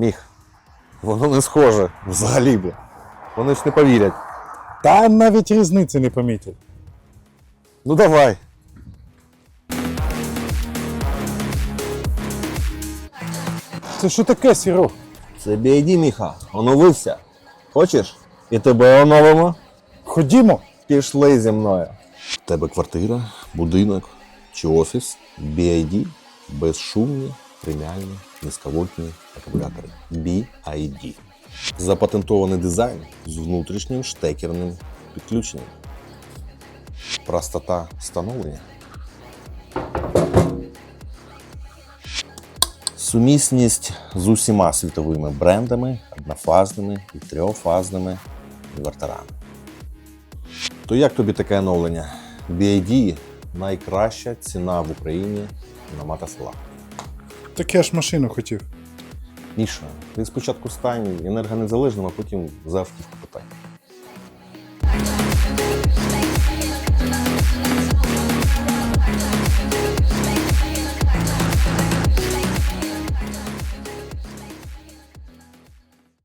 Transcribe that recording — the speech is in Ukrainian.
Міх, воно не схоже взагалі, бля. Вони ж не повірять. Та навіть різниці не помітять. Ну давай. Це що таке, Сіро? Це BID, Міха, оновився. Хочеш? І тебе оновимо? Ходімо. Пішли зі мною. В тебе квартира, будинок чи офіс, BID, безшумні, преміальні, низьковольтні акумулятори. BID. Запатентований дизайн з внутрішнім штекерним підключенням. Простота встановлення. Сумісність з усіма світовими брендами, однофазними і трьохфазними інверторами. То як тобі таке оновлення? BID найкраща ціна в Україні на мотосла. Так я ж машину хотів. Міша, ти спочатку стань енергонезалежним, а потім за автівку питай.